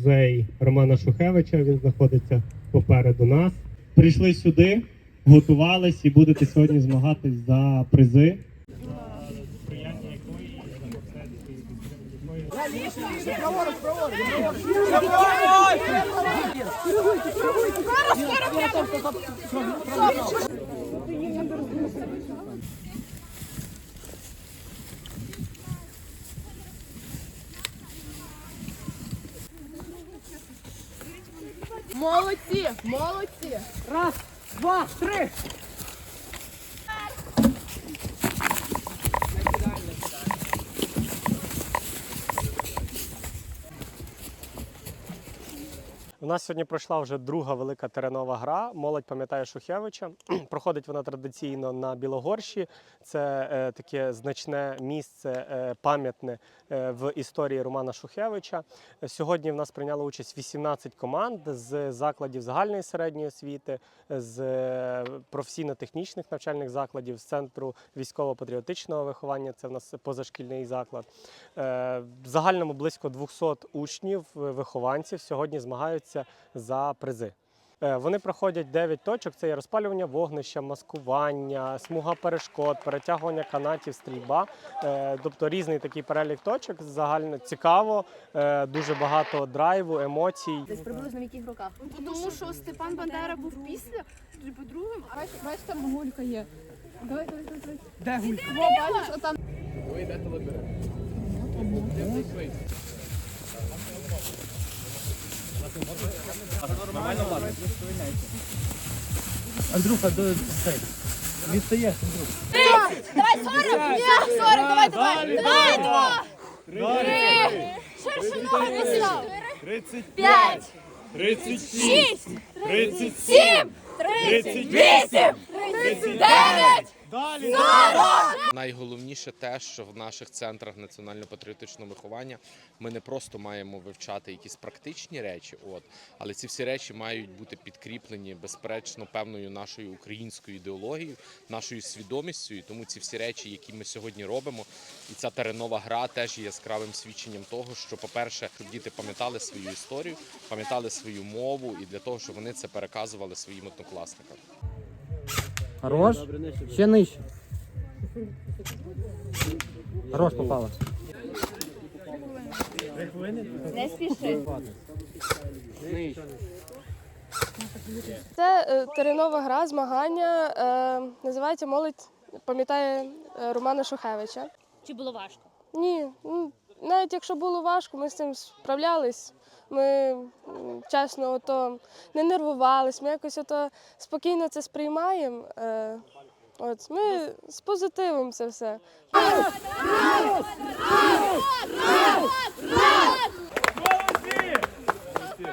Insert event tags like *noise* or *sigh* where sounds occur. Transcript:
музей Романа Шухевича. Він знаходиться попереду нас. Прийшли сюди, готувались і будете сьогодні змагатись за призи. Молодці, молодці. Раз, два, три. Нас сьогодні пройшла вже друга велика теренова гра. Молодь пам'ятає Шухевича. *clears throat* Проходить вона традиційно на Білогорщі. Це е, таке значне місце е, пам'ятне е, в історії Романа Шухевича. Сьогодні в нас прийняло участь 18 команд з закладів загальної середньої освіти, з е, професійно-технічних навчальних закладів, з центру військово-патріотичного виховання. Це в нас позашкільний заклад. Е, В загальному близько 200 учнів, вихованців сьогодні змагаються за призи. Е, Вони проходять 9 точок: це є розпалювання вогнища, маскування, смуга перешкод, перетягування канатів, стрільба. Е, Тобто різний такий перелік точок. Загально цікаво, е, дуже багато драйву, емоцій. Десь приблизно в яких роках? Тому що Степан Бандера був після, тоді по-другому, а бачиш, там гулька є. Давай, давай, давай. Де гулька? Во, бачиш, отам. Андрюха, до цей. Відстаєш, Андрюха. Давай сорок, Ні, 40, давай, давай! Давай, два! Три! Щерша нога досі. Тридцять п'ять. Тридцять шість. Тридцять сім. Тридцять вісім. Тридцять дев'ять. Далі! Найголовніше те, що в наших центрах національно-патріотичного виховання ми не просто маємо вивчати якісь практичні речі, от але ці всі речі мають бути підкріплені безперечно певною нашою українською ідеологією, нашою свідомістю. І Тому ці всі речі, які ми сьогодні робимо, і ця теренова гра теж є яскравим свідченням того, що, по-перше, щоб діти пам'ятали свою історію, пам'ятали свою мову і для того, щоб вони це переказували своїм однокласникам. Хорош. Ще нижче. Хорош попала. Не спіши. Це е, теренова гра, змагання. Е, називається Молодь пам'ятає е, Романа Шухевича. Чи було важко? Ні, ну, навіть якщо було важко, ми з цим справлялись. Ми чесно ото не нервувались, ми якось ото спокійно це сприймаємо. Е, от, ми з позитивом це все.